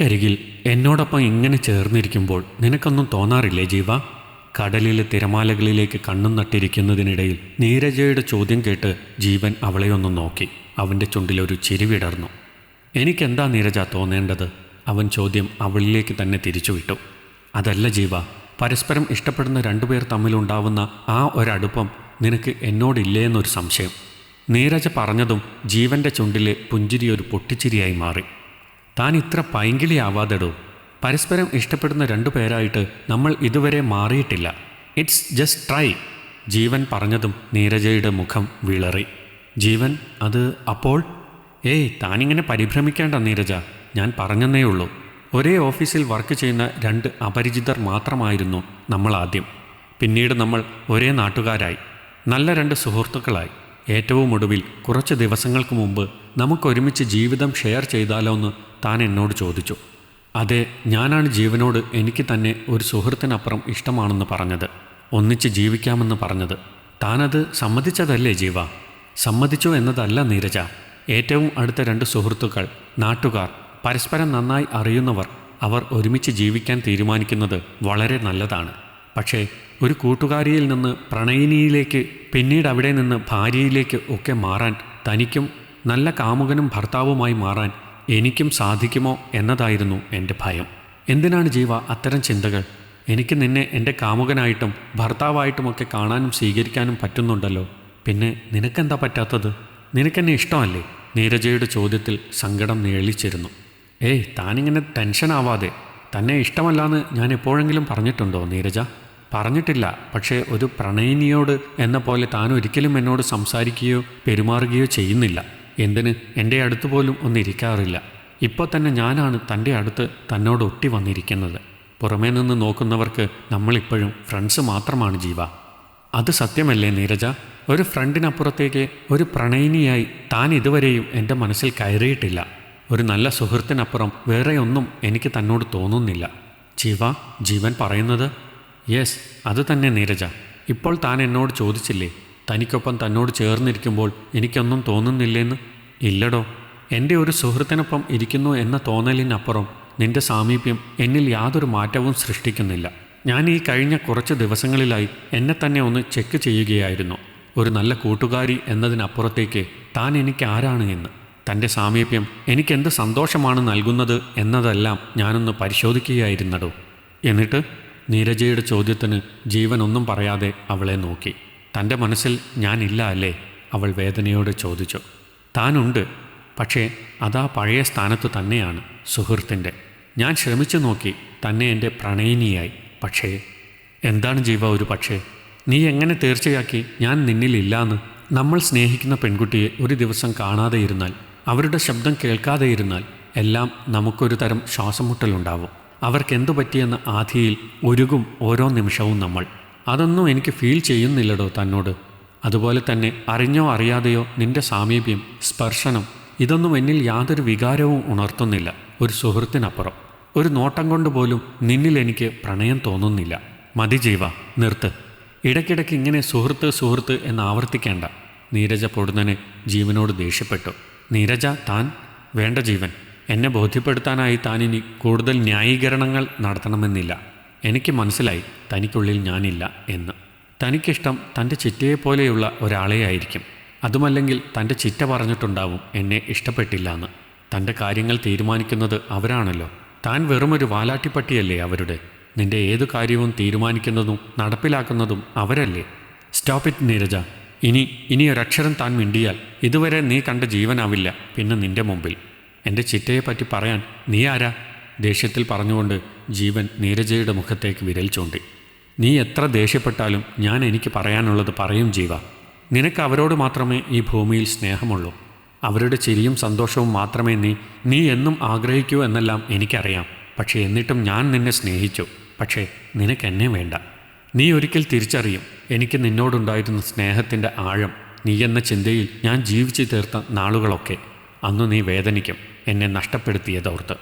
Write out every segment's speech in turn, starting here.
എനിക്കരികിൽ എന്നോടൊപ്പം ഇങ്ങനെ ചേർന്നിരിക്കുമ്പോൾ നിനക്കൊന്നും തോന്നാറില്ലേ ജീവ? കടലിലെ തിരമാലകളിലേക്ക് കണ്ണും നട്ടിരിക്കുന്നതിനിടയിൽ നീരജയുടെ ചോദ്യം കേട്ട് ജീവൻ അവളെ ഒന്ന് നോക്കി. അവന്റെ ചുണ്ടിലൊരു ചിരി വിടർന്നു. എനിക്കെന്താ നീരജ തോന്നേണ്ടത്? അവൻ ചോദ്യം അവളിലേക്ക് തന്നെ തിരിച്ചുവിട്ടു. അതല്ല ജീവ പരസ്പരം ഇഷ്ടപ്പെടുന്ന രണ്ടുപേർ തമ്മിലുണ്ടാവുന്ന ആ ഒരടുപ്പം നിനക്ക് എന്നോടില്ലേ എന്നൊരു സംശയം. നീരജ പറഞ്ഞതും ജീവന്റെ ചുണ്ടിലെ പുഞ്ചിരി ഒരു പൊട്ടിച്ചിരിയായി മാറി. താൻ ഇത്ര പൈങ്കിളിയാവാതെടോ. പരസ്പരം ഇഷ്ടപ്പെടുന്ന രണ്ടു പേരായിട്ട് നമ്മൾ ഇതുവരെ മാറിയിട്ടില്ല. ഇറ്റ്സ് ജസ്റ്റ് ട്രൈ ജീവൻ പറഞ്ഞതും നീരജയുടെ മുഖം വിളറി. ജീവൻ അത് അപ്പോൾ? ഏയ് താനിങ്ങനെ പരിഭ്രമിക്കേണ്ട നീരജ. ഞാൻ പറഞ്ഞെന്നേ ഉള്ളൂ ഒരേ ഓഫീസിൽ വർക്ക് ചെയ്യുന്ന രണ്ട് അപരിചിതർ മാത്രമായിരുന്നു നമ്മൾ ആദ്യം പിന്നീട് നമ്മൾ ഒരേ നാട്ടുകാരായി. നല്ല രണ്ട് സുഹൃത്തുക്കളായി. ഏറ്റവും ഒടുവിൽ കുറച്ച് ദിവസങ്ങൾക്ക് മുമ്പ് നമുക്കൊരുമിച്ച് ജീവിതം ഷെയർ ചെയ്താലോ എന്ന് താൻ എന്നോട് ചോദിച്ചു. അതെ ഞാനാണ് ജീവനോട് എനിക്ക് തന്നെ ഒരു സുഹൃത്തിനപ്പുറം ഇഷ്ടമാണെന്ന് പറഞ്ഞത്. ഒന്നിച്ച് ജീവിക്കാമെന്ന് പറഞ്ഞത്. താനത് സമ്മതിച്ചതല്ലേ ജീവ? സമ്മതിച്ചു എന്നതല്ല നീരജ. ഏറ്റവും അടുത്ത രണ്ട് സുഹൃത്തുക്കൾ നാട്ടുകാർ പരസ്പരം നന്നായി അറിയുന്നവർ അവർ ഒരുമിച്ച് ജീവിക്കാൻ തീരുമാനിക്കുന്നത് വളരെ നല്ലതാണ്. പക്ഷേ ഒരു കൂട്ടുകാരിയിൽ നിന്ന് പ്രണയിനിയിലേക്ക് പിന്നീട് അവിടെ നിന്ന് ഭാര്യയിലേക്ക് ഒക്കെ മാറാൻ തനിക്കും നല്ല കാമുകനും ഭർത്താവുമായി മാറാൻ എനിക്കും സാധിക്കുമോ എന്നതായിരുന്നു എന്റെ ഭയം. എന്തിനാണ് ജീവ അത്തരം ചിന്തകൾ? എനിക്ക് നിന്നെ എന്റെ കാമുകനായിട്ടും ഭർത്താവായിട്ടുമൊക്കെ കാണാനും സ്വീകരിക്കാനും പറ്റുന്നുണ്ടല്ലോ. പിന്നെ നിനക്കെന്താ പറ്റാത്തത്? നിനക്കെന്നെ ഇഷ്ടമല്ലേ? നീരജയുടെ ചോദ്യത്തിൽ സങ്കടം നേളിച്ചിരുന്നു. ഏയ് താനിങ്ങനെ ടെൻഷനാവാതെ. തന്നെ ഇഷ്ടമല്ലാന്ന് ഞാൻ എപ്പോഴെങ്കിലും പറഞ്ഞിട്ടുണ്ടോ നീരജ? പറഞ്ഞിട്ടില്ല. പക്ഷേ ഒരു പ്രണയിനിയോട് എന്ന പോലെ താൻ ഒരിക്കലും എന്നോട് സംസാരിക്കുകയോ പെരുമാറുകയോ ചെയ്യുന്നില്ല. എന്തിന്? എന്റെ അടുത്ത് പോലും ഒന്നിരിക്കാറില്ല ഇപ്പോൾ തന്നെ ഞാനാണ് തന്റെ അടുത്ത് തന്നോട് ഒട്ടി വന്നിരിക്കുന്നത്. പുറമേ നിന്ന് നോക്കുന്നവർക്ക് നമ്മളിപ്പോഴും ഫ്രണ്ട്സ് മാത്രമാണ് ജീവ. അത് സത്യമല്ലേ നീരജ? ഒരു ഫ്രണ്ടിനപ്പുറത്തേക്ക് ഒരു പ്രണയിനിയായി താൻ ഇതുവരെയും എന്റെ മനസ്സിൽ കയറിയിട്ടില്ല. ഒരു നല്ല സുഹൃത്തിനപ്പുറം വേറെ ഒന്നും എനിക്ക് തന്നോട് തോന്നുന്നില്ല. ജീവ ജീവൻ പറയുന്നത് യെസ് അത് തന്നെ നീരജ. ഇപ്പോൾ താൻ എന്നോട് ചോദിച്ചില്ലേ തനിക്കൊപ്പം തന്നോട് ചേർന്നിരിക്കുമ്പോൾ എനിക്കൊന്നും തോന്നുന്നില്ലെന്ന്? ഇല്ലടോ. എന്റെ ഒരു സുഹൃത്തിനൊപ്പം ഇരിക്കുന്നു എന്ന തോന്നലിനപ്പുറം നിന്റെ സാമീപ്യം എന്നിൽ യാതൊരു മാറ്റവും സൃഷ്ടിക്കുന്നില്ല. ഞാൻ ഈ കഴിഞ്ഞ കുറച്ച് ദിവസങ്ങളിലായി എന്നെ തന്നെ ഒന്ന് ചെക്ക് ചെയ്യുകയായിരുന്നു. ഒരു നല്ല കൂട്ടുകാരി എന്നതിനപ്പുറത്തേക്ക് താൻ എനിക്ക് ആരാണ് എന്ന്. തന്റെ സാമീപ്യം എനിക്കെന്ത് സന്തോഷമാണ് നൽകുന്നത് എന്നതെല്ലാം ഞാനൊന്ന് പരിശോധിക്കുകയായിരുന്നടോ. എന്നിട്ട്? നീരജയുടെ ചോദ്യത്തിന് ജീവനൊന്നും പറയാതെ അവളെ നോക്കി. തന്റെ മനസ്സിൽ ഞാനില്ല അല്ലേ? അവൾ വേദനയോടെ ചോദിച്ചു. താനുണ്ട്. പക്ഷേ അതാ പഴയ സ്ഥാനത്ത് തന്നെയാണ് സുഹൃത്തിന്റെ. ഞാൻ ശ്രമിച്ചു നോക്കി തന്നെ എന്റെ പ്രണയിനിയായി. പക്ഷേ എന്താണ് ജീവ ഒരു പക്ഷേ? നീ എങ്ങനെ തീർച്ചയാക്കി ഞാൻ നിന്നിലില്ലാന്ന് നമ്മൾ സ്നേഹിക്കുന്ന പെൺകുട്ടിയെ ഒരു ദിവസം കാണാതെ ഇരുന്നാൽ അവരുടെ ശബ്ദം കേൾക്കാതെ ഇരുന്നാൽ എല്ലാം നമുക്കൊരു തരം ശ്വാസമുട്ടലുണ്ടാവും. അവർക്കെന്തു പറ്റിയെന്ന ആധിയിൽ ഒരുകും ഓരോ നിമിഷവും നമ്മൾ. അതൊന്നും എനിക്ക് ഫീൽ ചെയ്യുന്നില്ലടോ തന്നോട്. അതുപോലെ തന്നെ അറിഞ്ഞോ അറിയാതെയോ നിന്റെ സാമീപ്യം സ്പർശനം ഇതൊന്നും എന്നിൽ യാതൊരു വികാരവും ഉണർത്തുന്നില്ല. ഒരു സുഹൃത്തിനപ്പുറം. ഒരു നോട്ടം കൊണ്ട് പോലും നിന്നിൽ എനിക്ക് പ്രണയം തോന്നുന്നില്ല. മതി ജീവ നിർത്ത്. ഇടയ്ക്കിടയ്ക്ക് ഇങ്ങനെ സുഹൃത്ത് സുഹൃത്ത് എന്ന് ആവർത്തിക്കേണ്ട. നീരജ പൊടുന്നനെ ജീവനോട് ദേഷ്യപ്പെട്ടു. നീരജ താൻ? വേണ്ട ജീവൻ. എന്നെ ബോധ്യപ്പെടുത്താനായി താനിനി കൂടുതൽ ന്യായീകരണങ്ങൾ നടത്തണമെന്നില്ല. എനിക്ക് മനസ്സിലായി തനിക്കുള്ളിൽ ഞാനില്ല എന്ന്. തനിക്കിഷ്ടം തന്റെ ചിറ്റയെപ്പോലെയുള്ള ഒരാളെയായിരിക്കും അതുമല്ലെങ്കിൽ തന്റെ ചിറ്റ പറഞ്ഞിട്ടുണ്ടാവും എന്നെ ഇഷ്ടപ്പെട്ടില്ല എന്ന് തന്റെ കാര്യങ്ങൾ തീരുമാനിക്കുന്നത് അവരാണല്ലോ. താൻ വെറുമൊരു വാലാട്ടിപ്പട്ടിയല്ലേ അവരുടെ? നിന്റെ ഏതു കാര്യവും തീരുമാനിക്കുന്നതും നടപ്പിലാക്കുന്നതും അവരല്ലേ? Stop it Neeraja. ഇനി ഇനി ഒരക്ഷരം താൻ മിണ്ടിയാൽ ഇതുവരെ നീ കണ്ട ജീവനാവില്ല പിന്നെ നിന്റെ മുമ്പിൽ. എന്റെ ചിറ്റയെപ്പറ്റി പറയാൻ നീ ആരാ? ദേഷ്യത്തിൽ പറഞ്ഞുകൊണ്ട് ജീവൻ നീരജയുടെ മുഖത്തേക്ക് വിരൽ ചൂണ്ടി. നീ എത്ര ദേഷ്യപ്പെട്ടാലും ഞാൻ എനിക്ക് പറയാനുള്ളത് പറയും ജീവ. നിനക്ക് അവരോട് മാത്രമേ ഈ ഭൂമിയിൽ സ്നേഹമുള്ളൂ. അവരുടെ ചിരിയും സന്തോഷവും മാത്രമേ നീ നീ എന്നും ആഗ്രഹിക്കൂ എന്നെല്ലാം എനിക്കറിയാം. പക്ഷേ എന്നിട്ടും ഞാൻ നിന്നെ സ്നേഹിച്ചു. പക്ഷേ നിനക്കെന്നെ വേണ്ട. നീ ഒരിക്കൽ തിരിച്ചറിയും എനിക്ക് നിന്നോടുണ്ടായിരുന്ന സ്നേഹത്തിന്റെ ആഴം. നീ എന്ന ചിന്തയിൽ ഞാൻ ജീവിച്ചു തീർത്ത നാളുകളൊക്കെ. അന്ന് നീ വേദനിക്കും. എന്നെ നഷ്ടപ്പെടുത്തിയതോർത്ത്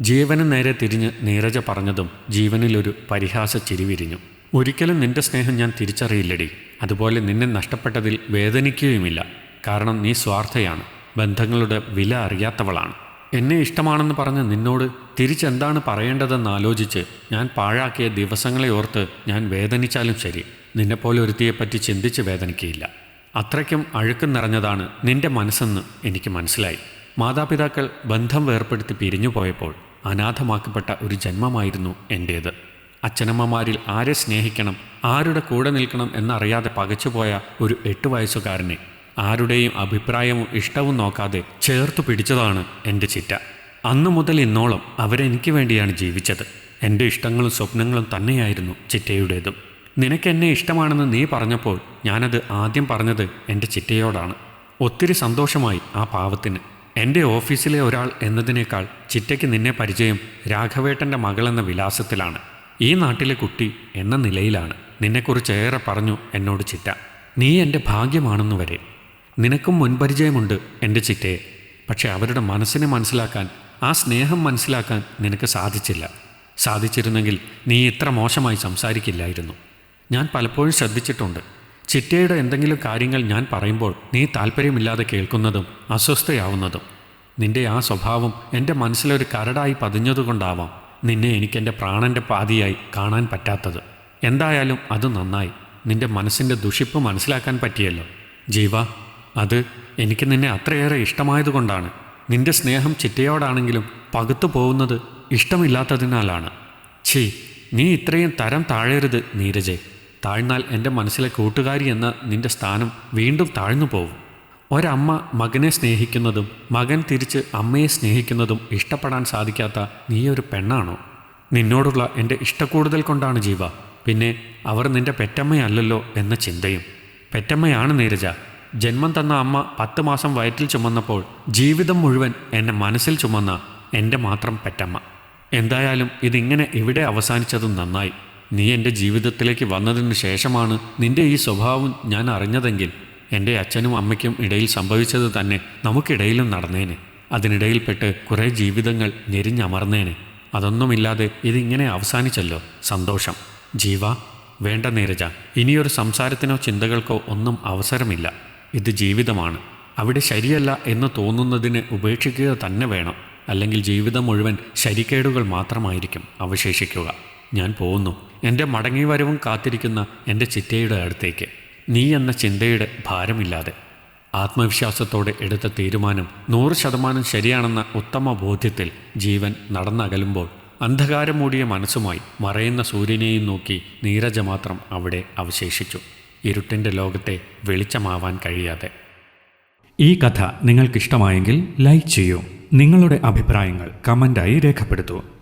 ജീവന് നേരെ തിരിഞ്ഞ് നീരജ പറഞ്ഞതും ജീവനിലൊരു പരിഹാസ ചിരിവിരിഞ്ഞു. ഒരിക്കലും നിന്റെ സ്നേഹം ഞാൻ തിരിച്ചറിയില്ലടി. അതുപോലെ നിന്നെ നഷ്ടപ്പെട്ടതിൽ വേദനിക്കുകയുമില്ല. കാരണം നീ സ്വാർത്ഥയാണ്. ബന്ധങ്ങളുടെ വില അറിയാത്തവളാണ്. എന്നെ ഇഷ്ടമാണെന്ന് പറഞ്ഞ് നിന്നോട് തിരിച്ചെന്താണ് പറയേണ്ടതെന്ന് ആലോചിച്ച് ഞാൻ പാഴാക്കിയ ദിവസങ്ങളെ ഓർത്ത് ഞാൻ വേദനിച്ചാലും ശരി. നിന്നെപ്പോലെ ഒരുത്തിയെപ്പറ്റി ചിന്തിച്ച് വേദനിക്കുകയില്ല അത്രയ്ക്കും അഴുക്ക് നിറഞ്ഞതാണ് നിന്റെ മനസ്സെന്ന് എനിക്ക് മനസ്സിലായി. മാതാപിതാക്കൾ ബന്ധം വേർപ്പെടുത്തി പിരിഞ്ഞു പോയപ്പോൾ അനാഥമാക്കപ്പെട്ട ഒരു ജന്മമായിരുന്നു എന്റേത് അച്ഛനമ്മമാരിൽ ആരെ സ്നേഹിക്കണം ആരുടെ കൂടെ നിൽക്കണം എന്നറിയാതെ പകച്ചുപോയ ഒരു എട്ട് വയസ്സുകാരനെ ആരുടെയും അഭിപ്രായവും ഇഷ്ടവും നോക്കാതെ ചേർത്തു പിടിച്ചതാണ് എന്റെ ചിറ്റ. അന്നു മുതൽ ഇന്നോളം അവരെനിക്ക് വേണ്ടിയാണ് ജീവിച്ചത്. എന്റെ ഇഷ്ടങ്ങളും സ്വപ്നങ്ങളും തന്നെയായിരുന്നു ചിറ്റയുടേതും. നിനക്കെന്നെ ഇഷ്ടമാണെന്ന് നീ പറഞ്ഞപ്പോൾ ഞാനത് ആദ്യം പറഞ്ഞത് എന്റെ ചിറ്റയോടാണ്. ഒത്തിരി സന്തോഷമായി ആ പാവത്തിന്. എന്റെ ഓഫീസിലെ ഒരാൾ എന്നതിനേക്കാൾ ചിറ്റയ്ക്ക് നിന്നെ പരിചയം രാഘവേട്ടന്റെ മകളെന്ന വിലാസത്തിലാണ്. ഈ നാട്ടിലെ കുട്ടി എന്ന നിലയിലാണ്. നിന്നെക്കുറിച്ച് ഏറെ പറഞ്ഞു എന്നോട് ചിറ്റ. നീ എന്റെ ഭാഗ്യമാണെന്ന് വരെ. നിനക്കും മുൻപരിചയമുണ്ട് എന്റെ ചിറ്റയെ. പക്ഷെ അവരുടെ മനസ്സിനെ മനസ്സിലാക്കാൻ ആ സ്നേഹം മനസ്സിലാക്കാൻ നിനക്ക് സാധിച്ചില്ല. സാധിച്ചിരുന്നെങ്കിൽ നീ ഇത്ര മോശമായി സംസാരിക്കില്ലായിരുന്നു. ഞാൻ പലപ്പോഴും ശ്രദ്ധിച്ചിട്ടുണ്ട്. ചിറ്റയുടെ എന്തെങ്കിലും കാര്യങ്ങൾ ഞാൻ പറയുമ്പോൾ നീ താല്പര്യമില്ലാതെ കേൾക്കുന്നതും അസ്വസ്ഥയാവുന്നതും. നിന്റെ ആ സ്വഭാവം എന്റെ മനസ്സിലൊരു കരടായി പതിഞ്ഞതുകൊണ്ടാവാം നിന്നെ എനിക്കെന്റെ പ്രാണന്റെ പാതിയായി കാണാൻ പറ്റാത്തത്. എന്തായാലും അത് നന്നായി. നിന്റെ മനസ്സിന്റെ ദുഷിപ്പ് മനസ്സിലാക്കാൻ പറ്റിയല്ലോ. ജീവ അത് എനിക്ക് നിന്നെ അത്രയേറെ ഇഷ്ടമായതുകൊണ്ടാണ്. നിന്റെ സ്നേഹം ചിറ്റയോടാണെങ്കിലും പകുത്തു പോകുന്നത് ഇഷ്ടമില്ലാത്തതിനാലാണ്. ഛീ നീ ഇത്രയും തരം താഴരുത് നീരജെ. താഴ്ന്നാൽ എന്റെ മനസ്സിലെ കൂട്ടുകാരി എന്ന നിന്റെ സ്ഥാനം വീണ്ടും താഴ്ന്നു പോകും ഒരമ്മ മകനെ സ്നേഹിക്കുന്നതും മകൻ തിരിച്ച് അമ്മയെ സ്നേഹിക്കുന്നതും ഇഷ്ടപ്പെടാൻ സാധിക്കാത്ത നീയൊരു പെണ്ണാണോ? നിന്നോടുള്ള എന്റെ ഇഷ്ടക്കൂടുതൽ കൊണ്ടാണ് ജീവ. പിന്നെ അവർ നിന്റെ പെറ്റമ്മയല്ലല്ലോ എന്ന ചിന്തയും. പെറ്റമ്മയാണ് നീരജ. ജന്മം തന്ന അമ്മ പത്ത് മാസം വയറ്റിൽ ചുമന്നപ്പോൾ ജീവിതം മുഴുവൻ എന്നെ മനസ്സിൽ ചുമന്ന എന്റെ മാത്രം പെറ്റമ്മ. എന്തായാലും ഇതിങ്ങനെ ഇവിടെ അവസാനിച്ചതും നന്നായി. നീ എന്റെ ജീവിതത്തിലേക്ക് വന്നതിന് ശേഷമാണ് നിന്റെ ഈ സ്വഭാവം ഞാൻ അറിഞ്ഞതെങ്കിൽ എന്റെ അച്ഛനും അമ്മയ്ക്കും ഇടയിൽ സംഭവിച്ചത് തന്നെ നമുക്കിടയിലും നടന്നേനെ. അതിനിടയിൽപ്പെട്ട് കുറേ ജീവിതങ്ങൾ ഞെരിഞ്ഞമർന്നേനെ. അതൊന്നുമില്ലാതെ ഇതിങ്ങനെ അവസാനിച്ചല്ലോ. സന്തോഷം. ജീവ വേണ്ട നീരജ ഇനിയൊരു സംസാരത്തിനോ ചിന്തകൾക്കോ ഒന്നും അവസരമില്ല. ഇത് ജീവിതമാണ്. അവിടെ ശരിയല്ല എന്ന് തോന്നുന്നതിനെ ഉപേക്ഷിക്കുക തന്നെ വേണം. അല്ലെങ്കിൽ ജീവിതം മുഴുവൻ ശരിക്കേടുകൾ മാത്രമായിരിക്കും അവശേഷിക്കുക. ഞാൻ പോകുന്നു. എന്റെ മടങ്ങി വരവും കാത്തിരിക്കുന്ന എന്റെ ചിറ്റയുടെ അടുത്തേക്ക്. നീ എന്ന ചിന്തയുടെ ഭാരമില്ലാതെ. ആത്മവിശ്വാസത്തോടെ എടുത്ത തീരുമാനം നൂറ് ശതമാനം ശരിയാണെന്ന ഉത്തമ ബോധ്യത്തിൽ ജീവൻ നടന്നകലുമ്പോൾ അന്ധകാരം മൂടിയ മനസ്സുമായി മറയുന്ന സൂര്യനെയും നോക്കി നീരജ മാത്രം അവിടെ അവശേഷിച്ചു. ഇരുട്ടിന്റെ ലോകത്തെ വെളിച്ചമാവാൻ കഴിയാതെ. ഈ കഥ നിങ്ങൾക്കിഷ്ടമായെങ്കിൽ ലൈക്ക് ചെയ്യൂ. നിങ്ങളുടെ അഭിപ്രായങ്ങൾ കമന്റായി രേഖപ്പെടുത്തൂ.